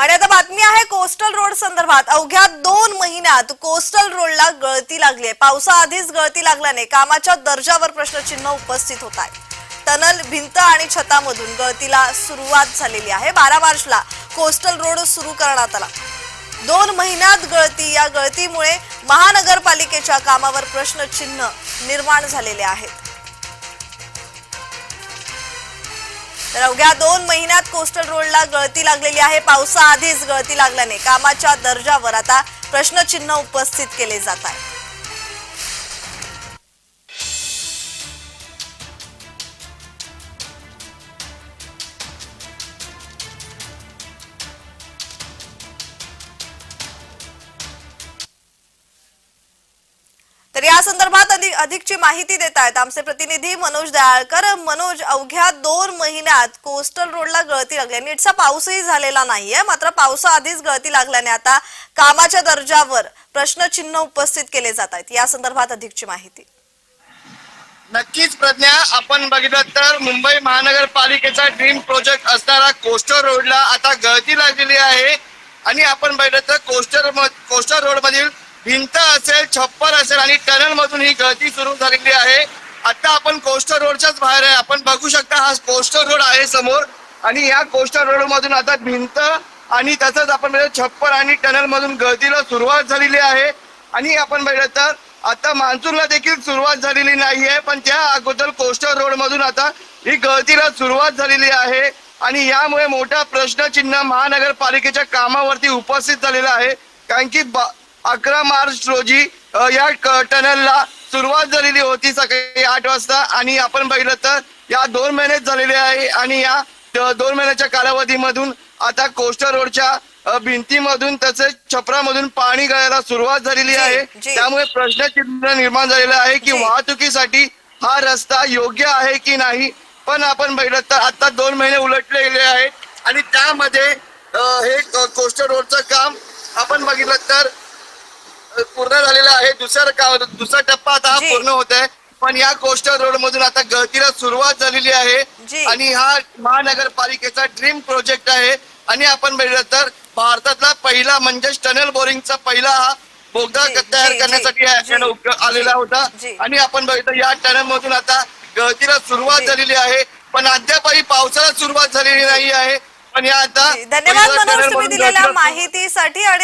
आणि आता बातमी आहे कोस्टल रोड संदर्भात. अवघ्या दोन महिन्यात कोस्टल रोडला गळती लागली आहे. पावसाआधीच गळती लागल्याने कामाच्या दर्जावर प्रश्नचिन्ह उपस्थित होत आहे. टनल भिंत आणि छतामधून गळतीला सुरुवात झालेली आहे. बारा मार्चला कोस्टल रोड सुरू करण्यात आला. दोन महिन्यात गळती. या गळतीमुळे महानगरपालिकेच्या कामावर प्रश्नचिन्ह निर्माण झालेले आहेत. तर अवघ्या दोन महिन्यात कोस्टल रोडला गळती लागलेली आहे. पावसाआधीच गळती लागल्याने कामाच्या दर्जावर आता प्रश्नचिन्ह उपस्थित केले जात आहे. तर या संदर्भात अधिक अधिकची माहिती देत आहेत आमचे प्रतिनिधी मनोज दयाळकर. मनोज अवघ्या दोन महिन्यात कोस्टल रोडला गळती लागली. नीटचा पाऊसही झालेला नाहीये. मात्र पावसाआधीच गळती लागल्याने आता कामाच्या दर्जावर प्रश्नचिन्ह उपस्थित केले जात आहेत या संदर्भात अधिकची माहिती. नक्कीच प्रज्ञा आपण बघितलं तर मुंबई महानगरपालिकेचा ड्रीम प्रोजेक्ट असणारा कोस्टर रोडला आता गळती लागलेली आहे. आणि आपण बघितलं तर कोस्टर कोस्टर रोड मधील भिंत असेल छप्पर असेल आणि टनल मधून ही गळती सुरू झालेली आहे. आता आपण कोस्टर रोडच्याच बाहेर आहे. आपण बघू शकता हा कोस्टर रोड आहे समोर. आणि या कोस्टर रोड मधून आता भिंत आणि तसंच आपण छप्पर आणि टनल मधून गळतीला सुरुवात झालेली आहे. आणि आपण बघितलं तर आता मान्सूनला देखील सुरुवात झालेली नाहीये पण त्या अगोदर कोस्टर रोड मधून आता ही गळतीला सुरुवात झालेली आहे. आणि यामुळे मोठा प्रश्नचिन्ह महानगरपालिकेच्या कामावरती उपस्थित झालेला आहे. कारण की अकरा मार्च रोजी या टनलला सुरुवात झालेली होती सकाळी आठ वाजता आणि आपण बघितलं तर या दोन महिनेच झालेले आहे आणि या दोन महिन्याच्या कालावधीमधून आता कोस्टर रोडच्या भिंतीमधून तसेच छपरामधून पाणी गळायला सुरुवात झालेली आहे. त्यामुळे प्रश्नचिन्ह निर्माण झालेलं आहे की. वाहतुकीसाठी हा रस्ता योग्य आहे की नाही पण आपण बघितलं तर आता दोन महिने उलटले गेले आहेत आणि त्यामध्ये हे कोस्टर रोडचं काम आपण बघितलं तर पूर्ण झालेलं आहे. दुसरा का दुसरा टप्पा आता हा जी. पूर्ण होत आहे. पण या कोस्टर रोड मधून आता गळतीला सुरुवात झालेली आहे. आणि हा महानगरपालिकेचा ड्रीम प्रोजेक्ट आहे. आणि आपण बघितलं तर भारतातला पहिला म्हणजेच टनल बोरिंगचा पहिला हा बोगदा जी, तयार जी, करण्यासाठी जी, जी, आलेला होता. जी. आणि आपण बघितलं या टनल मधून आता गळतीला सुरुवात जी. झालेली आहे. पण अद्यापही पावसाला सुरुवात झालेली नाही आहे. पण या आता धन्यवाद पहिल्या मनोज tunnel तुम्ही मधून दिलेल्या गळतीला- माहितीसाठी आणि